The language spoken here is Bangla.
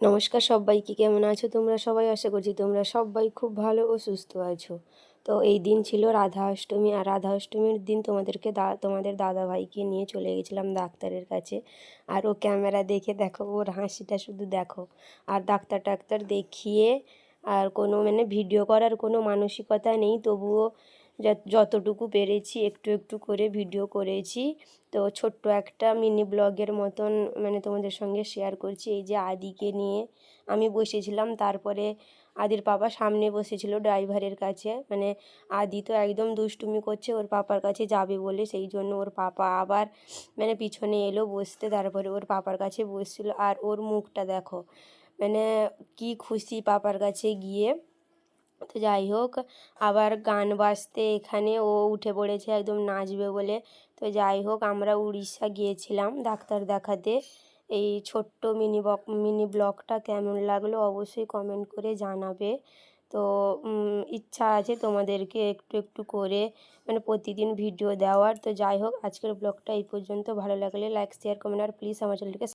নমস্কার সবাইকে, কেমন আছো তোমরা? সবাই আশা করছি তোমরা সবাই খুব ভালো ও সুস্থ আছো। তো এই দিন ছিল রাধা অষ্টমী, আর রাধা অষ্টমীর দিন তোমাদেরকে দা তোমাদের দাদাভাইকে নিয়ে চলে গেছিলাম ডাক্তারের কাছে। আর ও ক্যামেরা দেখে দেখো, ওর হাসিটা শুধু দেখো। আর ডাক্তার টাক্তার দেখিয়ে, আর কোনো মানে ভিডিও করার কোনো মানসিকতা নেই, তবুও যতটুকু পেরেছি, একটু একটু করে ভিডিও করেছি। তো ছোট্ট একটা মিনি ব্লগের মতন মানে তোমাদের সঙ্গে শেয়ার করছি। এই যে আদিকে নিয়ে আমি বসেছিলাম, তারপরে আদির পাপা সামনে বসেছিল ড্রাইভারের কাছে। মানে আদি তো একদম দুষ্টুমি করছে, ওর পাপার কাছে যাবে বলে, সেই জন্য ওর পাপা আবার মানে পিছনে এলো বসতে, তারপরে ওর পাপার কাছে বসছিল। আর ওর মুখটা দেখো মানে কি খুশি পাপার কাছে গিয়ে। তো যাই হোক, আবার গান বাজতে এখানে ও উঠে পড়েছে একদম নাচবে বলে। তো যাই হোক, আমরা উড়িষ্যা গিয়েছিলাম ডাক্তার দেখাতে। এই ছোট্ট মিনি বক, মিনি ব্লগটা কেমন লাগল অবশ্যই কমেন্ট করে জানাবে। তো ইচ্ছা আছে তোমাদেরকে একটু একটু করে মানে প্রতিদিন ভিডিও দেওয়ার। তো যাই হোক, আজকের ব্লগটা এই পর্যন্ত। ভালো লাগলে লাইক শেয়ার কমেন্ট আর প্লিজ আমার চ্যানেলটিকে